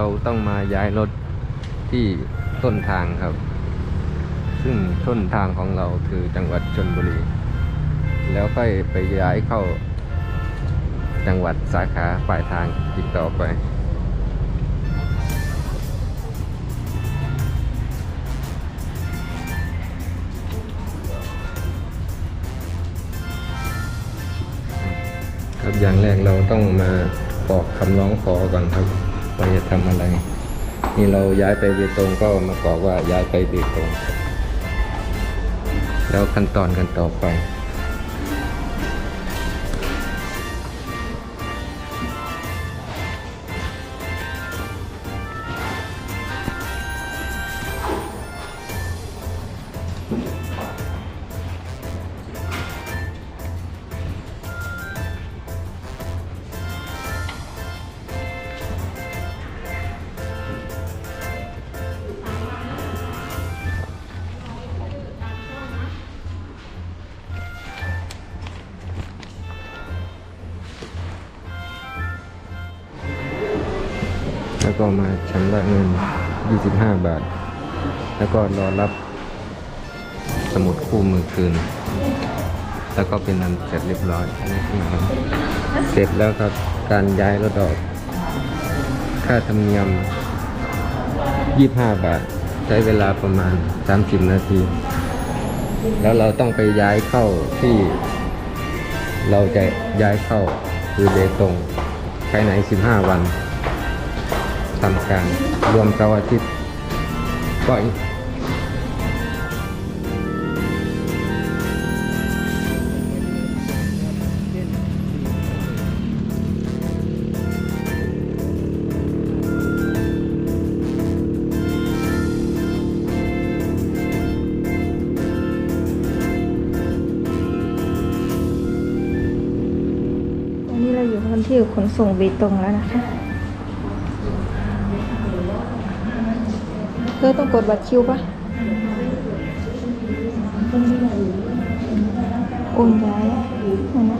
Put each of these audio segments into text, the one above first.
เราต้องมาย้ายรถที่ต้นทางครับ ซึ่งต้นทางของเราคือจังหวัดชนบุรี แล้วค่อยไปย้ายเข้า จังหวัดสาขาปลายทางอีกต่อไปครับอย่างแรกเราต้องมากรอกคำร้องขอก่อนครับ ว่าจะทำอะไร นี่เราย้ายไปเบตงก็มาบอกว่าย้ายไปเบตงแล้วขั้นตอนกันต่อไป ก็มาชำระเงิน 25 บาท แล้วก็รอรับสมุดคู่มือคืน แล้วก็เป็นอันเสร็จเรียบร้อยนะครับเสร็จแล้วครับการย้ายรถออก ค่าธรรมเนียม 25 บาท ใช้เวลาประมาณ 30 นาที แล้วเราต้องไปย้ายเข้าที่ เราจะย้ายเข้าคือเบตงภายใน 15 วัน ทำการรวมเสาร์อาทิตย์ก็อีกวันนี้เราอยู่กันที่ขนส่งเบตงแล้วนะคะ เธอต้องกดบัตรคิวปะโอนย้ายอะนั่นนะ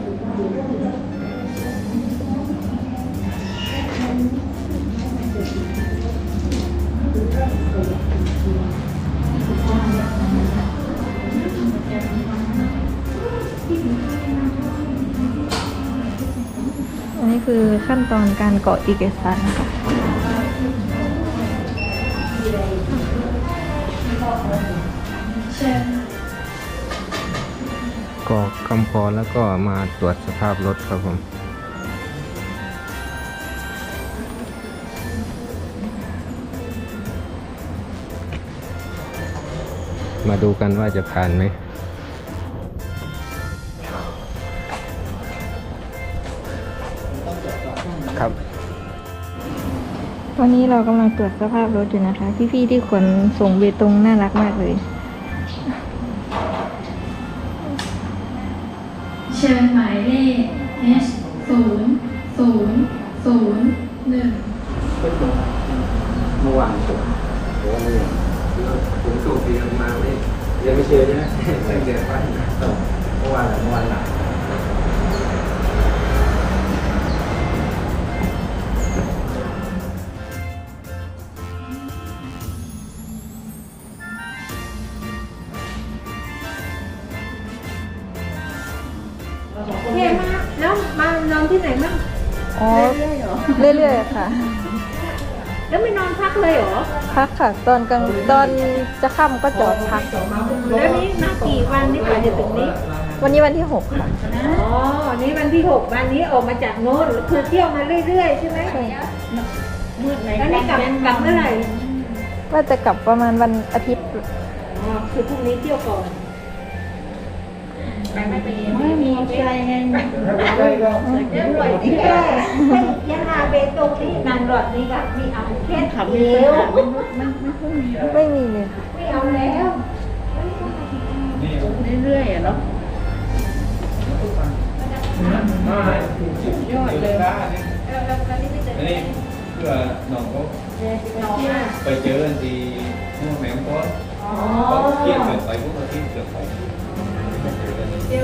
อันนี้คือขั้นตอนการเกาะเอกสารนะคะ กรอกคำขอแล้วก็มาตรวจสภาพรถครับผมมาดูกันว่าจะผ่านไหม ครับ วันนี้เรากำลังตรวจสภาพรถอยู่นะคะ พี่ๆที่ขนส่งเบตงน่ารักมากเลย เชิญหมายเลข H ศูนย์ศูนย์ศูนย์หนึ่งเมื่อวานผมหรือว่าเมื่อวานผมสูบเบียร์มาไม่ยังไม่เจอใช่ไหมไม่เจอไปเมื่อวานเมื่อวานหลัง เนี่ยมาแล้วมานอนที่ไหนมั่งอ๋อเรื่อยๆเหรอเรื่อยๆค่ะ แล้วไม่นอนพักเลยเหรอพักค่ะ ตอนกลางตอนจะค่ำก็จอดพัก แล้วนี้มากี่วันนี่กว่าจะถึงนี้วันนี้วันที่หกค่ะอ๋อนี่วันที่หกวันนี้ออกมาจากโน้นคือเที่ยวมาเรื่อยๆใช่ไหมใช่แล้วนี่กลับกลับเมื่อไหร่ว่าจะกลับประมาณวันอาทิตย์อ๋อคือพรุ่งนี้เที่ยวก่อน ไม่มีใจไงยังหน่อยที่แก่ยังหาเบตงนี่นานหลอดนี่กับนี่เอาแค่ขับเร็วไม่มีเลยค่ะไม่เอาแล้วเรื่อยๆอะเนาะยอดเลยนนี้เพื่อน้องเขาไปเจอกันที่นู่นแหมมก้อนเขาเกี่ยงเกิดไปพวกเราที่เกิดไป นัด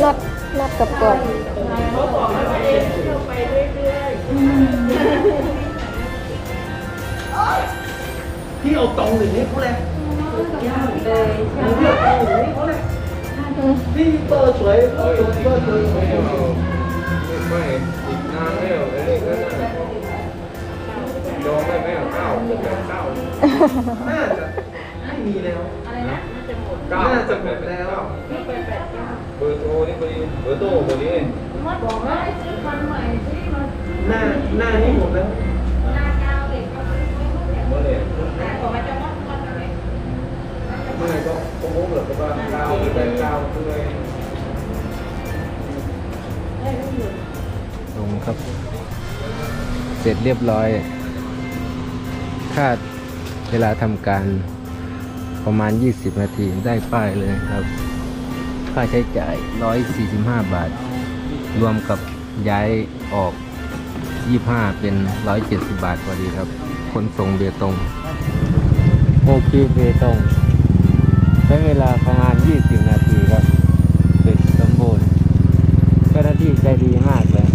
รันับดกับกดเขาบอก่าตองอยพี่เอาตรงหรือนี้เขาเลยๆยากเลยหนูเลือกตรงนี้เขาเลยพี่เตอร์สวยเตอร์สวยตอร์สวย ไม่ไม่อีกนานแล้วไอ้เรื่องนั้น จองได้ไหมอ่เก้าเกือบแล้เก้าน่าจะไม่มีแล้วอะไรนะน่าจะหมดเก้าน่าจะหมดแล้วนี่เบอร์แเก้าเบอร์โทรนี่พอดีเบอร์โต้พอดีมดบอกว่าให้ซื้อคันใหม่ที่มันหน้าหน้านี่หมดแล้วหน้าเก้าเลยก็ไม่ไม่เหลือแต่ขอกมันจะหมดหมดเลยไม่ก็คงเหลือประมาเก้าหรือแปดเก้าเลยลงครับ เสร็จเรียบร้อย คาดเวลาทำการประมาณ 20 นาทีได้ป้ายเลยครับ ค่าใช้จ่าย 145 บาท รวมกับย้ายออก 25 เป็น 170 บาทพอดีครับขนส่งเบตงโอเคเบตงใช้เวลาประมาณ 20 นาทีครับเสร็จสมบูรณ์เจ้าหน้าที่ใจดีมากเลย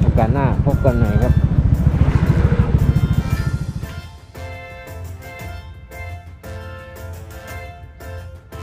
โอกาสหน้าพบกันใหม่ครับ